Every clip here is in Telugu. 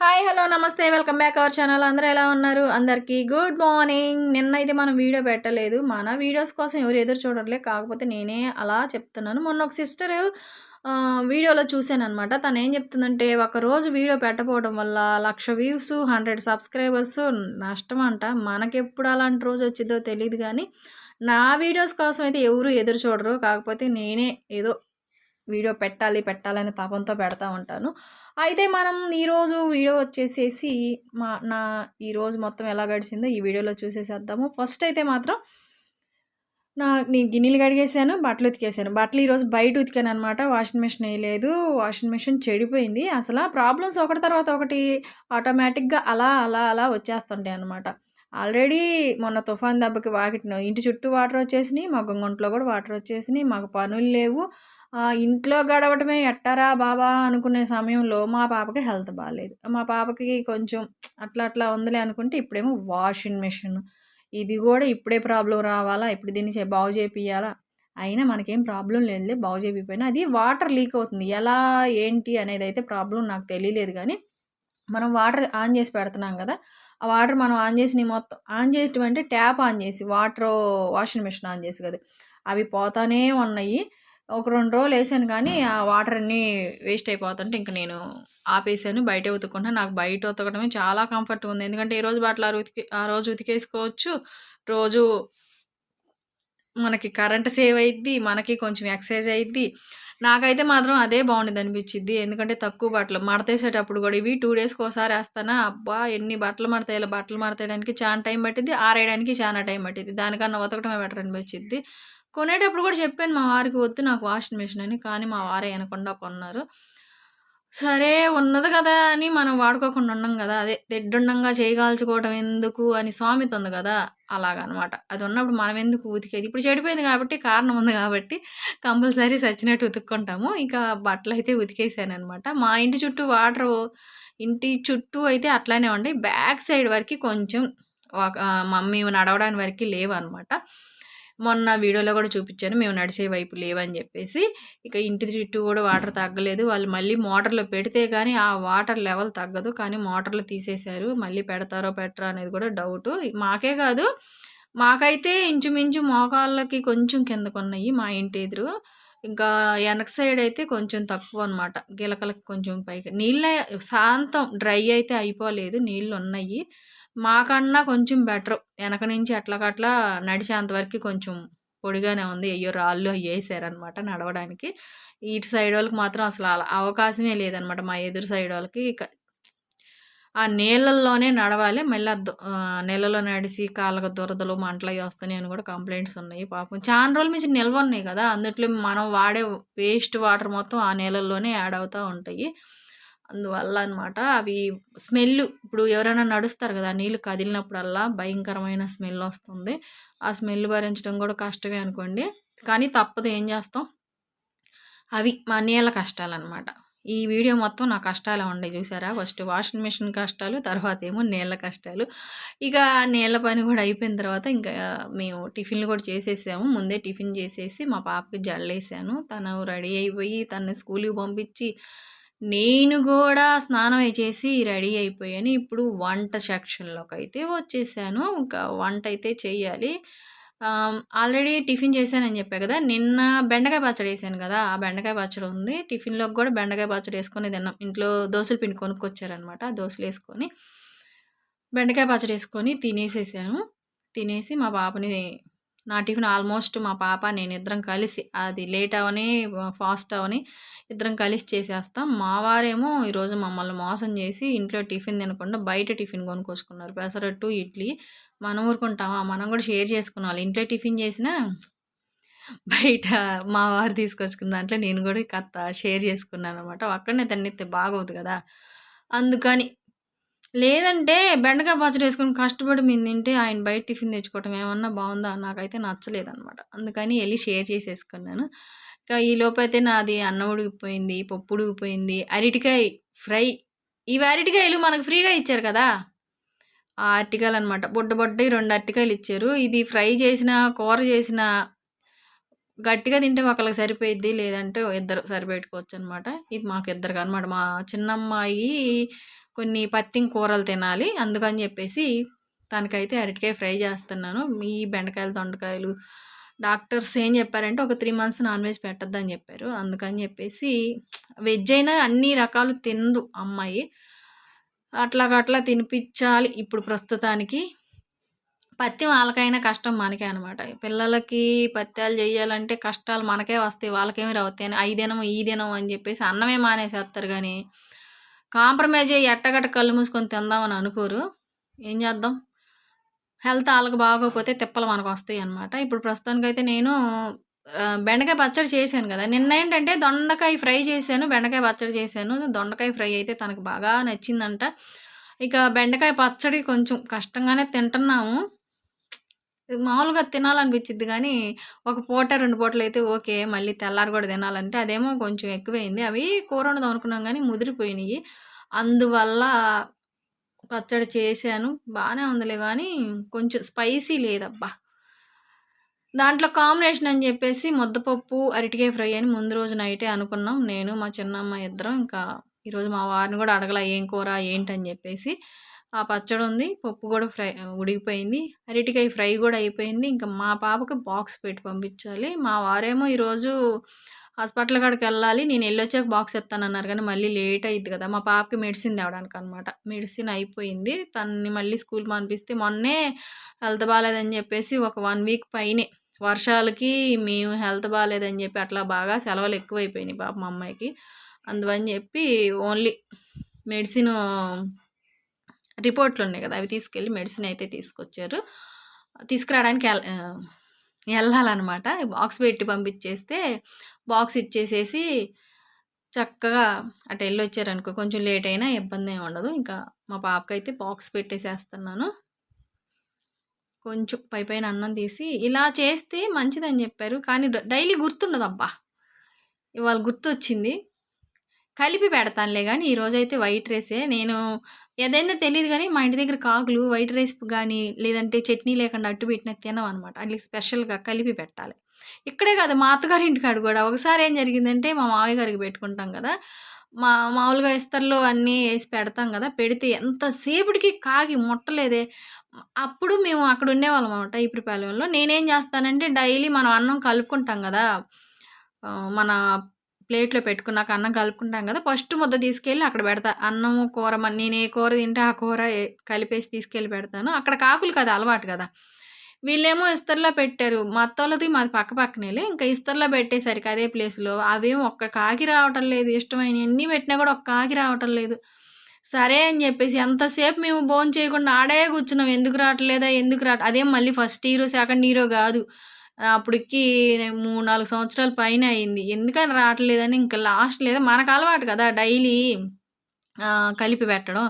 హాయ్ హలో నమస్తే. Welcome back our channel. అందరూ ఎలా ఉన్నారు? అందరికీ గుడ్ మార్నింగ్. నిన్నైతే మనం వీడియో పెట్టలేదు. మన వీడియోస్ కోసం ఎవరు ఎదురు చూడట్లే. కాకపోతే నేనే అలా చెప్తున్నాను. మొన్న ఒక సిస్టర్ వీడియోలో చూశాను అనమాట తను ఏం చెప్తుందంటే ఒక రోజు వీడియో పెట్టపోవడం వల్ల లక్ష వ్యూస్ హండ్రెడ్ సబ్స్క్రైబర్స్ నష్టం అంట మనకెప్పుడు అలాంటి రోజు వచ్చిందో తెలియదు కానీ నా వీడియోస్ కోసం అయితే ఎవరు ఎదురు చూడరు. కాకపోతే నేనే ఏదో వీడియో పెట్టాలి పెట్టాలని తపంతో పెడతా ఉంటాను. అయితే మనం ఈరోజు వీడియో వచ్చేసేసి మా నా ఈరోజు మొత్తం ఎలా గడిచిందో ఈ వీడియోలో చూసేసేద్దాము. ఫస్ట్ అయితే మాత్రం నా నేను గిన్నెలు కడిగేసాను బట్టలు ఉతికేసాను బట్టలు ఈరోజు బయట ఉతికాను అనమాట వాషింగ్ మిషన్ వేయలేదు వాషింగ్ మిషన్ చెడిపోయింది. అసలు ప్రాబ్లమ్స్ ఒకటి తర్వాత ఒకటి ఆటోమేటిక్గా అలా అలా అలా వచ్చేస్తుంటాయి అనమాట ఆల్రెడీ మొన్న తుఫాన్ దెబ్బకి వాకిట్ను ఇంటి చుట్టూ వాటర్ వచ్చేసినాయి మా గొంగొంట్లో కూడా వాటర్ వచ్చేసినాయి మాకు పనులు లేవు. ఇంట్లో గడవటమే ఎట్టారా బాబా అనుకునే సమయంలో మా పాపకి హెల్త్ బాగాలేదు మా పాపకి కొంచెం అట్లా అట్లా ఉందిలే అనుకుంటే ఇప్పుడేమో వాషింగ్ మిషన్. ఇది కూడా ఇప్పుడే ప్రాబ్లం రావాలా? ఇప్పుడు దీన్ని బాగు చేపియాలా అయినా మనకేం ప్రాబ్లం లేదులే బాగు చేపిపోయినా. అది వాటర్ లీక్ అవుతుంది. ఎలా ఏంటి అనేది అయితే ప్రాబ్లం నాకు తెలియలేదు కానీ మనం వాటర్ ఆన్ చేసి పెడుతున్నాం కదా ఆ వాటర్ మనం ఆన్ చేసినవి మొత్తం ఆన్ చేయటం అంటే ట్యాప్ ఆన్ చేసి వాటర్ వాషింగ్ మిషన్ ఆన్ చేసి కదా. అవి పోతానే ఉన్నాయి. ఒక రెండు రోజులు వేసాను కానీ ఆ వాటర్ అన్నీ వేస్ట్ అయిపోతుంటే ఇంక నేను ఆపేసాను. బయట ఉతుకుంటా నాకు బయట ఉతకడమే చాలా కంఫర్ట్గా ఉంది. ఎందుకంటే ఈ రోజు బట్టలు ఉతికి ఆ రోజు ఉతికేసుకోవచ్చు. రోజు మనకి కరెంట్ సేవ్ అయిద్ది. మనకి కొంచెం ఎక్సర్సైజ్ అయిద్ది. నాకైతే మాత్రం అదే బాగుండేది అనిపించింది ఎందుకంటే తక్కువ బట్టలు మడతేసేటప్పుడు కూడా ఇవి టూ డేస్కి ఒకసారి వేస్తానా? అబ్బా! ఎన్ని బట్టలు మడతాయి బట్టలు మడతేయడానికి చాలా టైం పట్టింది ఆరేయడానికి చాలా టైం పట్టింది దానికన్నా ఉతకడమే బెటర్ అనిపించింది కొనేటప్పుడు కూడా చెప్పాను మా వారికి వద్దు నాకు వాషింగ్ మిషన్ అని. కానీ మా వారే అనకుండా కొన్నారు. సరే ఉన్నది కదా అని మనం వాడుకోకుండా ఉన్నాం కదా. అదే తెడ్డుండంగా చేయగాల్చుకోవటం ఎందుకు అని సామెత ఉంది కదా. అలాగనమాట. అది ఉన్నప్పుడు మనం ఎందుకు ఉతికేది? ఇప్పుడు చెడిపోయింది కాబట్టి కారణం ఉంది కాబట్టి కంపల్సరీ సచ్చినట్టు ఉతుక్కుంటాము. ఇంకా బట్టలు అయితే ఉతికేసాను అనమాట మా ఇంటి చుట్టూ వాటర్ ఇంటి చుట్టూ అయితే అట్లానే ఉండే. బ్యాక్ సైడ్ వరకు కొంచెం మమ్మీ నడవడానికి వరకు లేవు అనమాట మొన్న వీడియోలో కూడా చూపించాను మేము నడిచే వైపు లేవని చెప్పేసి. ఇక ఇంటి చుట్టూ కూడా వాటర్ తగ్గలేదు. వాళ్ళు మళ్ళీ మోటార్లో పెడితే కానీ ఆ వాటర్ లెవెల్ తగ్గదు. కానీ మోటార్లు తీసేశారు. మళ్ళీ పెడతారో పెట్టరా అనేది కూడా డౌట్. మాకే కాదు మాకైతే ఇంచుమించు మోకాళ్ళకి కొంచెం కిందకున్నాయి మా ఇంటి ఎదురు. ఇంకా వెనక సైడ్ అయితే కొంచెం తక్కువ అనమాట గిలకలకి కొంచెం పైకి. నీళ్ళ శాంతం డ్రై అయితే అయిపోలేదు. నీళ్ళు ఉన్నాయి. మాకన్నా కొంచెం బెటర్. వెనక నుంచి అట్లకట్లా నడిచేంతవరకు కొంచెం పొడిగానే ఉంది. అయ్యో రాళ్ళు వేసారనమాట నడవడానికి. ఇటు సైడ్ వాళ్ళకి మాత్రం అసలు అవకాశమే లేదనమాట మా ఎదురు సైడ్ వాళ్ళకి. ఆ నీళ్ళల్లోనే నడవాలి. మళ్ళీ నీళ్ళలో నడిచి కాళ్ళకు దురదలు మంటలు అవి వస్తున్నాయి అని కూడా కంప్లైంట్స్ ఉన్నాయి. పాపం చాలా రోజుల నుంచి నిల్వ ఉన్నాయి కదా. అందుట్లో మనం వాడే వేస్ట్ వాటర్ మొత్తం ఆ నీళ్ళల్లోనే యాడ్ అవుతూ ఉంటాయి. అందువల్ల అనమాట అవి స్మెల్ ఇప్పుడు ఎవరైనా నడుస్తారు కదా నీళ్ళు కదిలినప్పుడల్లా భయంకరమైన స్మెల్ వస్తుంది. ఆ స్మెల్ భరించడం కూడా కష్టమే అనుకోండి. కానీ తప్పదు ఏం చేస్తాం? అవి మా నీళ్ళ కష్టాలన్నమాట ఈ వీడియో మొత్తం నా కష్టాలు ఉండే చూసారా? ఫస్ట్ వాషింగ్ మిషన్ కష్టాలు తర్వాత ఏమో నీళ్ళ కష్టాలు. ఇక నీళ్ళ పని కూడా అయిపోయిన తర్వాత ఇంకా మేము టిఫిన్లు కూడా చేసేసాము. ముందే టిఫిన్ చేసేసి మా పాపకి జల్లేసాను తను రెడీ అయిపోయి తను స్కూల్కి పంపించి నేను కూడా స్నానం చేసి రెడీ అయిపోయాను. ఇప్పుడు వంట సెక్షన్లోకి అయితే వచ్చేసాను. ఇంకా వంట అయితే చేయాలి ఆల్రెడీ టిఫిన్ చేశానని చెప్పా కదా! నిన్న బెండకాయ పచ్చడి వేసాను కదా! ఆ బెండకాయ పచ్చడి ఉంది. టిఫిన్లోకి కూడా బెండకాయ పచ్చడి వేసుకొని తిన్నాం. ఇంట్లో దోశలు పిండి కొనుక్కొచ్చారనమాట. దోశలు వేసుకొని బెండకాయ పచ్చడి వేసుకొని తినేసేసాను. తినేసి మా పాపని నా టిఫిన్ ఆల్మోస్ట్ మా పాప నేను ఇద్దరం కలిసి అది లేట్ అవని ఫాస్ట్ అవని ఇద్దరం కలిసి చేసేస్తాం. మా వారేమో ఈరోజు మమ్మల్ని మోసం చేసి ఇంట్లో టిఫిన్ తినకుండా బయట టిఫిన్ కొనుక్కొచ్చుకున్నారు. పెసరట్టు ఇడ్లీ మనం ఊరుకుంటామా? మనం కూడా షేర్ చేసుకున్నాం ఇంట్లో టిఫిన్ చేసినా బయట మా వారు తీసుకొచ్చుకున్న దాంట్లో నేను కూడా కత్త షేర్ చేసుకున్నాను అనమాట అక్కడనే తన్నిస్తే బాగోదు కదా? అందుకని లేదంటే బెండకాయ పచ్చడి వేసుకొని కష్టపడి మేము తింటే ఆయన బయట టిఫిన్ తెచ్చుకోవటం ఏమన్నా బాగుందా? నాకైతే నచ్చలేదనమాట అందుకని వెళ్ళి షేర్ చేసేసుకున్నాను. ఇంకా ఈ లోపైతే నాది అన్నం ఉడికిపోయింది పప్పు ఉడికిపోయింది అరటికాయ ఫ్రై. ఇవి అరటికాయలు మనకు ఫ్రీగా ఇచ్చారు కదా? ఆ అరటికాయలు అనమాట బుడ్డ బుడ్డ రెండు అరటికాయలు ఇచ్చారు. ఇది ఫ్రై చేసిన కూర చేసిన గట్టిగా తింటే ఒకళ్ళకి సరిపోయిద్ది లేదంటే ఇద్దరు సరిపెట్టుకోవచ్చు అనమాట ఇది మాకు ఇద్దరు అనమాట మా చిన్నమ్మాయి కొన్ని పత్తిం కూరలు తినాలి. అందుకని చెప్పేసి తనకైతే అరటికాయ ఫ్రై చేస్తున్నాను. ఈ బెండకాయలు దొండకాయలు డాక్టర్స్ ఏం చెప్పారంటే ఒక త్రీ మంత్స్ నాన్ వెజ్ పెట్టద్దని చెప్పారు. అందుకని చెప్పేసి వెజ్ అయినా అన్ని రకాలు తిందు అమ్మాయి. అట్లాగట్లా తినిపించాలి. ఇప్పుడు ప్రస్తుతానికి పత్తి వాళ్ళకైనా కష్టం మనకే అనమాట పిల్లలకి పత్యాలు చేయాలంటే కష్టాలు మనకే వస్తాయి. వాళ్ళకేమి రావుతాయి అని ఐదినం ఈ అని చెప్పేసి అన్నమే మానేసేస్తారు కానీ కాంప్రమైజ్ అయ్యి ఎట్టగట్ట కళ్ళు మూసుకొని తిందామని అనుకోరు. ఏం చేద్దాం? హెల్త్ వాళ్ళకి బాగోకపోతే తిప్పలు మనకు వస్తాయి అనమాట ఇప్పుడు ప్రస్తుతానికైతే నేను బెండకాయ పచ్చడి చేశాను కదా. నిన్న ఏంటంటే దొండకాయ ఫ్రై చేశాను బెండకాయ పచ్చడి చేశాను. దొండకాయ ఫ్రై అయితే తనకు బాగా నచ్చిందంట. ఇక బెండకాయ పచ్చడి కొంచెం కష్టంగానే తింటున్నాము. మామూలుగా తినాలనిపించిద్ది కానీ ఒక పూట రెండు పూటలు అయితే ఓకే మళ్ళీ తెల్లారి కూడా తినాలంటే అదేమో కొంచెం ఎక్కువైంది. అవి కూర వండుదాం అనుకున్నాం కానీ ముదిరిపోయినాయి. అందువల్ల పచ్చడి చేశాను. బాగానే ఉందిలే కానీ కొంచెం స్పైసీ లేదబ్బా. దాంట్లో కాంబినేషన్ అని చెప్పేసి ముద్దపప్పు అరటికాయ ఫ్రై అని ముందు రోజు నైటే అనుకున్నాం. నేను మా చిన్నమ్మ ఇద్దరం ఇంకా ఈరోజు మా వారిని కూడా అడగల ఏం కూర ఏంటని చెప్పేసి. ఆ పచ్చడి ఉంది పప్పు కూడా ఫ్రై ఉడికిపోయింది. అరటికాయ ఫ్రై కూడా అయిపోయింది. ఇంకా మా పాపకి బాక్స్ పెట్టి పంపించాలి. మా వారేమో ఈరోజు హాస్పిటల్ కాడికి వెళ్ళాలి. నేను వెళ్ళొచ్చాక బాక్స్ ఎత్తానన్నారు కానీ మళ్ళీ లేట్ అయింది కదా. మా పాపకి మెడిసిన్ తేవడానికి అనమాట మెడిసిన్ అయిపోయింది. తనని మళ్ళీ స్కూల్ పంపిస్తే మొన్నే హెల్త్ బాగాలేదని చెప్పేసి ఒక వన్ వీక్ పైనే వర్షాలకి మేము హెల్త్ బాగాలేదని చెప్పి అట్లా బాగా సెలవులు ఎక్కువైపోయినాయి పాప మా అమ్మాయికి. అందువని చెప్పి ఓన్లీ మెడిసిన్ రిపోర్ట్లు ఉన్నాయి కదా అవి తీసుకెళ్ళి మెడిసిన్ అయితే తీసుకొచ్చారు. తీసుకురావడానికి వెళ్ళాలన్నమాట బాక్స్ పెట్టి పంపించేస్తే బాక్స్ ఇచ్చేసేసి చక్కగా అటు వెళ్ళి వచ్చారనుకో కొంచెం లేట్ అయినా ఇబ్బంది ఏమి ఉండదు. ఇంకా మా పాపకైతే బాక్స్ పెట్టేసేస్తున్నాను. కొంచెం పై పైన అన్నం తీసి ఇలా చేస్తే మంచిదని చెప్పారు. కానీ డైలీ గుర్తుండదు అబ్బా ఇవాళ గుర్తొచ్చింది. కలిపి పెడతానులే కానీ ఈరోజైతే వైట్ రైసే. నేను ఏదైనా తెలియదు కానీ మా ఇంటి దగ్గర కాకులు వైట్ రైస్ కానీ లేదంటే చట్నీ లేకుండా అట్టు పెట్టిన తినమనమాట అనమాట అట్లా స్పెషల్గా కలిపి పెట్టాలి. ఇక్కడే కాదు మా అత్తగారి ఇంటికాడు కూడా. ఒకసారి ఏం జరిగిందంటే మా మామయ్య గారికి పెట్టుకుంటాం కదా. మా మామూలుగా ఇస్తర్లో అన్నీ వేసి పెడతాం కదా. పెడితే ఎంతసేపటికి కాగి ముట్టలేదే. అప్పుడు మేము అక్కడ ఉండేవాళ్ళం అనమాట ఈపురిపాలెంలో నేనేం చేస్తానంటే డైలీ మనం అన్నం కలుపుకుంటాం కదా. మన ప్లేట్లో పెట్టుకున్నాక అన్నం కలుపుకుంటాం కదా ఫస్ట్ ముద్ద తీసుకెళ్ళి అక్కడ పెడతా. అన్నం కూర నేను ఏ కూర తింటే ఆ కూర కలిపేసి తీసుకెళ్ళి పెడతాను. అక్కడ కాకులు కదా అలవాటు కదా. వీళ్ళేమో ఇస్తర్లో పెట్టారు. మా అత్తోళ్ళది మాది పక్క పక్కనే ఇంకా ఇస్తర్లో పెట్టేసరికి అదే ప్లేస్లో అవేం ఒక్క కాకి రావటం లేదు. ఇష్టమైన ఎన్ని పెట్టినా కూడా ఒక్క కాకి రావటం లేదు. సరే అని చెప్పేసి ఎంతసేపు మేము భోజనం చేయకుండా ఆడే కూర్చున్నాం. ఎందుకు రావట్లేదా? ఎందుకు రావట్ అదేం మళ్ళీ ఫస్ట్ హీరో సెకండ్ హీరో కాదు. అప్పటికి మూడు నాలుగు సంవత్సరాల పైన అయింది. ఎందుకని రావట్లేదని ఇంకా లాస్ట్ లేదా మనకు అలవాటు కదా డైలీ కలిపి పెట్టడం.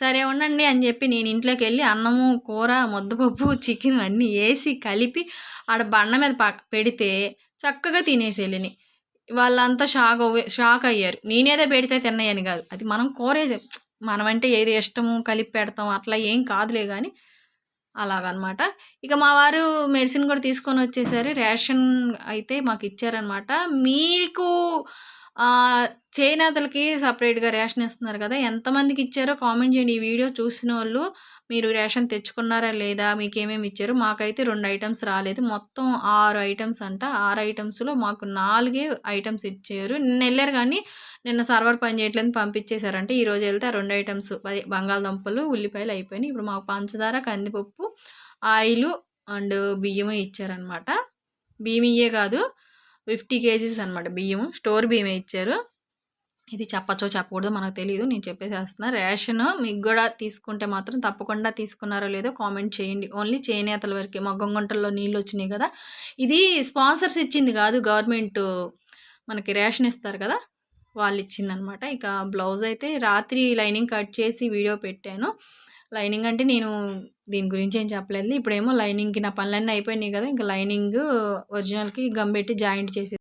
సరే ఉండండి అని చెప్పి నేను ఇంట్లోకి వెళ్ళి అన్నము కూర ముద్దపప్పు చికెన్ అన్నీ వేసి కలిపి ఆడ బండ మీద ప పెడితే చక్కగా తినేసేళ్ళని వెళ్ళిని. వాళ్ళంతా షాక్ షాక్ అయ్యారు. నేనేదో పెడితే తిన్నాయని కాదు. అది మనం కూరేదే మనమంటే ఏది ఇష్టము కలిపి పెడతాం అట్లా ఏం కాదులే కానీ అలాగనమాట. ఇక మా వారు మెడిసిన్ కూడా తీసుకొని వచ్చేసారు. రేషన్ అయితే మాకు ఇచ్చారనమాట. మీకు చేనేతలకి సపరేట్‌గా రేషన్ ఇస్తున్నారు కదా! ఎంతమందికి ఇచ్చారో కామెంట్ చేయండి. ఈ వీడియో చూసిన వాళ్ళు మీరు రేషన్ తెచ్చుకున్నారా లేదా? మీకేమేమి ఇచ్చారు? మాకైతే రెండు ఐటమ్స్ రాలేదు. మొత్తం ఆరు ఐటమ్స్ అంట. ఆరు ఐటమ్స్లో మాకు నాలుగే ఐటమ్స్ ఇచ్చారు. నిన్న వెళ్ళారు కానీ నిన్న సర్వర్ పని చేయట్లేదు పంపించేశారంటే ఈరోజు వెళ్తే ఆ రెండు ఐటమ్స్ బంగాళదుంపలు, ఉల్లిపాయలు అయిపోయినాయి. ఇప్పుడు మాకు పంచదార, కందిపప్పు, ఆయిలు అండ్ బియ్యము ఇచ్చారనమాట. బియ్యం ఇయ్యే కాదు ఫిఫ్టీ కేజీస్ అనమాట బియ్యం. స్టోర్ బియ్యమే ఇచ్చారు. ఇది చెప్పచ్చో చెప్పకూడదు మనకు తెలియదు నేను చెప్పేసేస్తున్నా. రేషన్ మీకు కూడా తీసుకుంటే మాత్రం తప్పకుండా తీసుకున్నారో లేదో కామెంట్ చేయండి. ఓన్లీ చేనేతల వరకే. మగ్గం గుంటల్లో నీళ్ళు వచ్చినాయి కదా. ఇది స్పాన్సర్స్ ఇచ్చింది కాదు. గవర్నమెంట్ మనకి రేషన్ ఇస్తారు కదా. వాళ్ళు ఇచ్చిందనమాట ఇక బ్లౌజ్ అయితే రాత్రి లైనింగ్ కట్ చేసి వీడియో పెట్టాను. లైనింగ్ అంటే నేను దీని గురించి ఏం చెప్పలేదు. ఇప్పుడేమో లైనింగ్కి నా పనులన్నీ అయిపోయినాయి కదా ఇంకా లైనింగ్ ఒరిజినల్కి గమ్ పెట్టి జాయింట్ చేసి